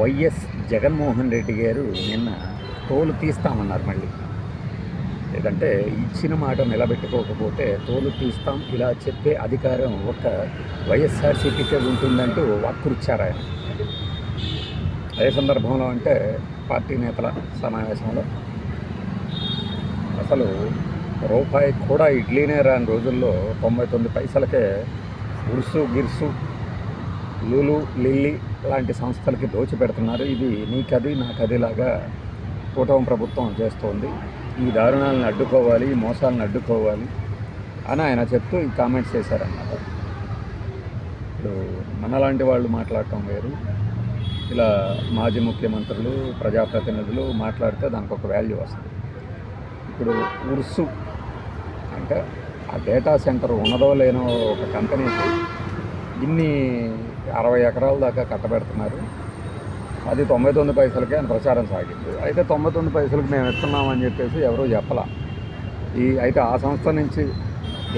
YS Jaganmohan Reddy గారు నిన్న తోలు తీస్తామన్నారు మళ్ళీ. లేదంటే ఇచ్చిన మాట నిలబెట్టుకోకపోతే తోలు తీస్తాం ఇలా చెప్పే అధికారం ఒక వైఎస్ఆర్సీపీకే ఉంటుందంటూ వాక్కురిచ్చారు ఆయన. అదే సందర్భంలో అంటే పార్టీ నేతల సమావేశంలో అసలు రూపాయి కూడా ఇడ్లీనే రాని రోజుల్లో తొంభై తొమ్మిది పైసలకే ఉరుసు గిర్సు లూలు లిల్లీ లాంటి సంస్థలకి దోచిపెడుతున్నారు. ఇది నీకది నాకది లాగా కూటమి ప్రభుత్వం చేస్తోంది. ఈ దారుణాలను అడ్డుకోవాలి ఈ మోసాలను అడ్డుకోవాలి అని ఆయన చెప్తూ ఈ కామెంట్స్ చేశారన్నమాట. ఇప్పుడు మనలాంటి వాళ్ళు మాట్లాడటం వేరు. ఇలా మాజీ ముఖ్యమంత్రులు ప్రజాప్రతినిధులు మాట్లాడితే దానికి ఒక వాల్యూ వస్తుంది. ఇప్పుడు ఉర్సు అంటే ఆ డేటా సెంటర్ ఉన్నదో లేనో ఒక కంపెనీకి ఇన్ని అరవై ఎకరాల దాకా కట్టబెడుతున్నారు. అది తొంభై తొమ్మిది పైసలకే అని ప్రచారం సాగింది. అయితే తొంభై తొమ్మిది పైసలకు మేము ఇస్తున్నామని చెప్పేసి ఎవరూ చెప్పలా. ఈ అయితే ఆ సంస్థ నుంచి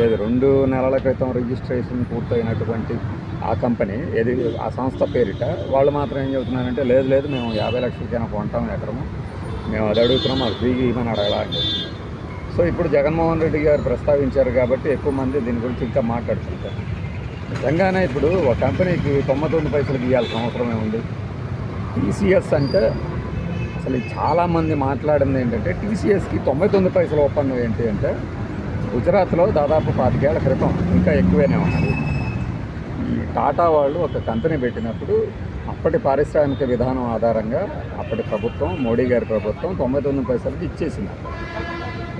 ఏది రెండు నెలల క్రితం రిజిస్ట్రేషన్ పూర్తయినటువంటి ఆ కంపెనీ ఏది ఆ సంస్థ పేరిట వాళ్ళు మాత్రం ఏం చెబుతున్నారంటే లేదు లేదు మేము యాభై లక్షలకైనా కొంటాం ఎకరము. మేము అది అడుగుతున్నాం అది ఫ్రీగా ఇవ్వమని అడగలా అని సో ఇప్పుడు జగన్మోహన్ రెడ్డి గారు ప్రస్తావించారు కాబట్టి ఎక్కువ మంది దీని గురించి ఇంకా మాట్లాడుతుంటారు నిజంగానే ఇప్పుడు ఒక కంపెనీకి తొంభై తొమ్మిది పైసలు ఇవ్వాల్సిన అవసరమే ఉంది టీసీఎస్ అంటే అసలు చాలామంది మాట్లాడింది ఏంటంటే టీసీఎస్కి తొంభై తొమ్మిది పైసల ఒప్పందం ఏంటి అంటే గుజరాత్లో దాదాపు పాతికేళ్ళ క్రితం ఇంకా ఎక్కువనే ఉన్నది. ఈ టాటా వాళ్ళు ఒక కంపెనీ పెట్టినప్పుడు అప్పటి పారిశ్రామిక విధానం ఆధారంగా అప్పటి ప్రభుత్వం మోడీ గారి ప్రభుత్వం తొంభై తొమ్మిది పైసలకి ఇచ్చేసింది.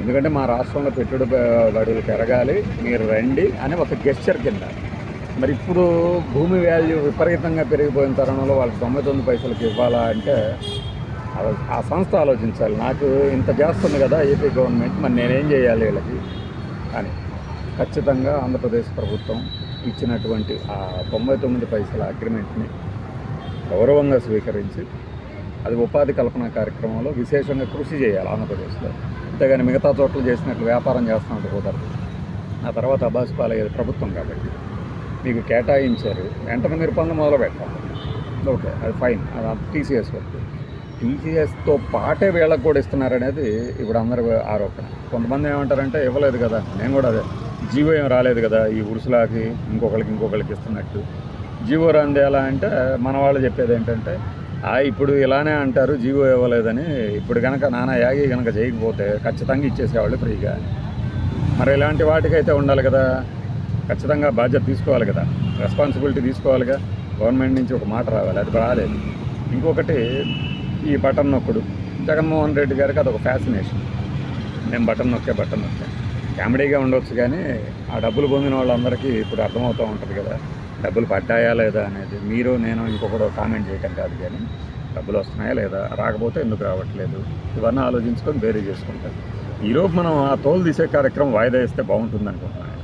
ఎందుకంటే మా రాష్ట్రంలో పెట్టుబడులు పెరగాలి మీరు రండి అని ఒక గెస్చర్ కింద. మరి ఇప్పుడు భూమి వాల్యూ విపరీతంగా పెరిగిపోయిన తరుణంలో వాళ్ళకి తొంభై తొమ్మిది పైసలకి ఇవ్వాలా అంటే ఆ- సంస్థ ఆలోచించాలి. నాకు ఇంత చేస్తుంది కదా ఏపీ గవర్నమెంట్ మరి నేనేం చేయాలి వీళ్ళకి? అని. ఖచ్చితంగా ఆంధ్రప్రదేశ్ ప్రభుత్వం ఇచ్చినటువంటి ఆ తొంభై తొమ్మిది పైసల అగ్రిమెంట్ని గౌరవంగా స్వీకరించి అది ఉపాధి కల్పన కార్యక్రమంలో విశేషంగా కృషి చేయాలి ఆంధ్రప్రదేశ్లో. అంతేగాని మిగతా చోట్ల చేసినట్లు వ్యాపారం చేస్తున్నట్టు కుదరదు. ఆ తర్వాత అబాస్ పాలయ్యేది ప్రభుత్వం కాబట్టి. మీకు కేటాయించారు వెంటనే మీరు పనులు మొదలు పెట్టాలి ఓకే అది ఫైన్ అది టీసీఎస్ వరకు. టీసీఎస్తో పాటే వీళ్ళకి కూడా ఇస్తున్నారనేది ఇప్పుడు అందరి ఆరోపణ. కొంతమంది ఏమంటారంటే ఇవ్వలేదు కదా నేను కూడా అదే జీవో ఏం రాలేదు కదా ఈ ఉరుసులాకి ఇంకొకరికి ఇంకొకరికి ఇస్తున్నట్టు. జీవో రాంది ఎలా అంటే మన వాళ్ళు చెప్పేది ఏంటంటే "ఆ, ఇప్పుడు ఇలానే అంటారు జీవో ఇవ్వలేదని ఇప్పుడు కనుక నానా యాగి కనుక చేయకపోతే ఖచ్చితంగా ఇచ్చేసేవాళ్ళు ఫ్రీగా. మరి ఇలాంటి వాటికైతే ఉండాలి కదా ఖచ్చితంగా బాధ్యత తీసుకోవాలి కదా. రెస్పాన్సిబిలిటీ తీసుకోవాలిగా. గవర్నమెంట్ నుంచి ఒక మాట రావాలి. అది రాలేదు. ఇంకొకటి ఈ బటన్ నొక్కుడు. జగన్మోహన్ రెడ్డి గారికి అదొక ఫ్యాసినేషన్ నేను బటన్ నొక్కే బటన్ నొక్కే. కామెడీగా ఉండొచ్చు కానీ ఆ డబ్బులు పొందిన వాళ్ళందరికీ ఇప్పుడు అర్థమవుతూ ఉంటుంది కదా. డబ్బులు పడ్డాయా లేదా అనేది. మీరు నేను ఇంకొకటి కామెంట్ చేయటం కాదు కానీ డబ్బులు వస్తున్నాయా లేదా? రాకపోతే ఎందుకు రావట్లేదు? ఇవన్నీ ఆలోచించుకొని వేరే చేసుకుంటారు. ఈరోజు మనం ఆ తోలు తీసే కార్యక్రమం వాయిదా వేస్తే బాగుంటుంది అనుకుంటున్నాను